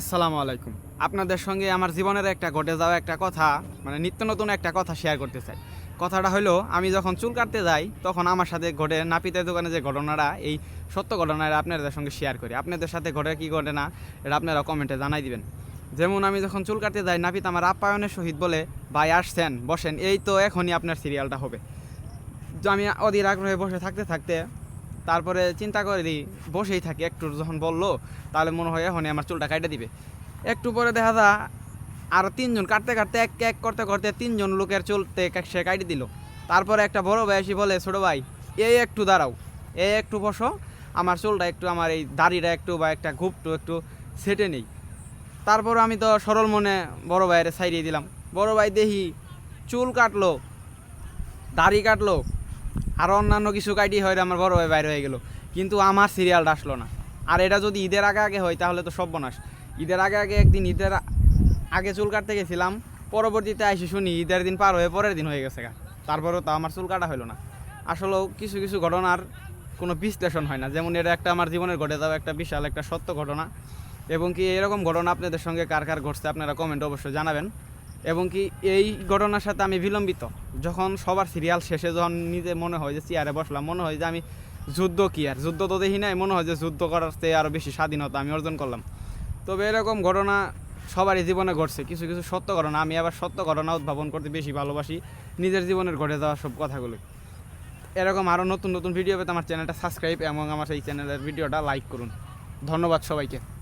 আসসালামু আলাইকুম। আপনাদের সঙ্গে আমার জীবনের একটা ঘটে যাওয়া একটা কথা মানে নিত্য নতুন একটা কথা শেয়ার করতে চাই। কথাটা হলো, আমি যখন চুল কাটতে যাই, তখন আমার সাথে ঘটে নাপিতের দোকানে যে ঘটনাটা, এই সত্য ঘটনাটা আপনাদের সঙ্গে শেয়ার করি। আপনাদের সাথে ঘটে কি ঘটে না, এটা আপনারা কমেন্টে জানাই দিবেন। যেমন আমি যখন চুল কাটতে যাই, নাপিত আমার আপ্যায়নের সহিত বলে, ভাই, আসছেন, বসেন। এই তো এখনই আপনার সিরিয়ালটা হবে। আমি অধীর আগ্রহে বসে থাকতে থাকতে তারপরে চিন্তা করি বসেই থাকি। একটু যখন বলল, তাহলে মনে হয় এখনই আমার চুলটা কাটে দিবে। একটু পরে দেখা যা আর তিনজন কাটতে কাটতে এক এক করতে করতে তিনজন লোকের চুলতে সে কাটি দিল। তারপরে একটা বড় ভাই বলে, ছোটো ভাই এই একটু দাঁড়াও এই একটু বসো। আমার চুলটা একটু, আমার এই দাড়িটা একটু বা একটা ঘুপটু একটু সেটে নেই। তারপর আমি তো সরল মনে বড় ভাইয়ের সাইডে দিলাম। বড় ভাই দেখি চুল কাটলো, দাড়ি কাটলো আর অন্যান্য কিছু কাইটি হয় আমার বড় ভাই বাইরে হয়ে গেল। কিন্তু আমার সিরিয়ালটা আসলো না। আর এটা যদি ঈদের আগে আগে হয়, তাহলে তো সর্বনাশ। ঈদের আগে আগে একদিন ঈদের আগে চুল কাটতে গেছিলাম, পরবর্তীতে আইসি শুনি ঈদের দিন পার হয়ে পরের দিন হয়ে গেছে তারপরেও তো আমার চুল কাটা হলো না। আসলেও কিছু কিছু ঘটনার কোনো বিশ্লেষণ হয় না। যেমন এটা একটা আমার জীবনের ঘটে যাওয়া একটা বিশাল একটা সত্য ঘটনা। এবং কি এরকম ঘটনা আপনাদের সঙ্গে কার কার ঘটছে আপনারা কমেন্ট অবশ্যই জানাবেন। এবং কি এই ঘটনার সাথে আমি বিলম্বিত। যখন সবার সিরিয়াল শেষে যখন নিজে মনে হয় যে চেয়ারে বসলাম, মনে হয় যে আমি যুদ্ধ কি আর? যুদ্ধ তো দেখি নাই, মনে হয় যে যুদ্ধ করার চেয়ে আরও বেশি স্বাধীনতা আমি অর্জন করলাম। তবে এরকম ঘটনা সবারই জীবনে ঘটছে, কিছু কিছু সত্য ঘটনা। আমি আবার সত্য ঘটনা উদ্ভাবন করতে বেশি ভালোবাসি, নিজের জীবনের ঘটে যাওয়া সব কথাগুলো। এরকম আরও নতুন নতুন ভিডিও পেতে আমার চ্যানেলটা সাবস্ক্রাইব এবং আমার এই চ্যানেলের ভিডিওটা লাইক করুন। ধন্যবাদ সবাইকে।